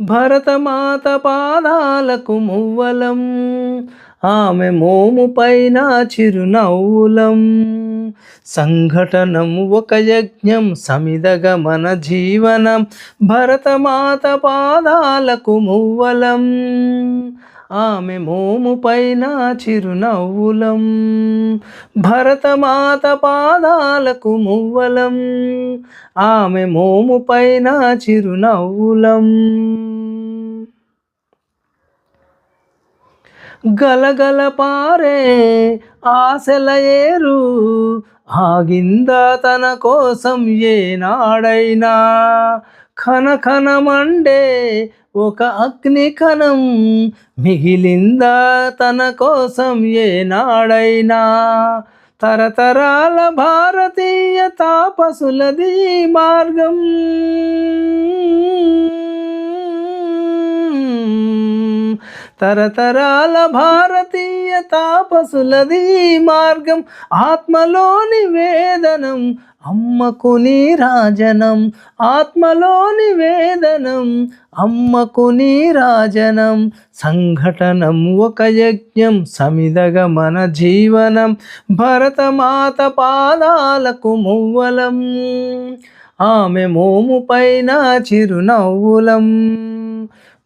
భరతమాత పాదాలకు మువ్వలం. ఆమె మోము పైన చిరునవ్వులం. సంఘటనం ఒక యజ్ఞం సమిదగ మన జీవనం భరతమాత పాదాలకు మువ్వలం. ఆమె మోము పైన చిరునవ్వులం. భరతమాత పాదాలకు మువ్వలం. ఆమె మోము పైన చిరునవ్వులం. గలగల పారే ఆశల ఏరు ఆగిందా తన కోసం ఏనాడైనా. ఖన మండే ఒక అగ్ని కణం మిగిలిందా తన కోసం ఏనాడైనా. తరతరాల భారతీయ తాపసులది మార్గం. తరతరాల భారతీయ తాపసులది మార్గం ఆత్మలోని వేదనం అమ్మకు నీరాజనం ఆత్మలోని వేదనం అమ్మకు నీరాజనం సంఘటనం ఒక యజ్ఞం సమిదగ మన జీవనం భరతమాత పాదాలకు మువ్వలం ఆమె మోము పైన చిరునవ్వులం.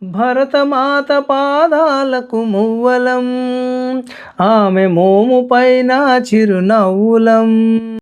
భరతమాత పాదాలకు మువ్వలం. ఆమె మోము పైన చిరునవ్వులం.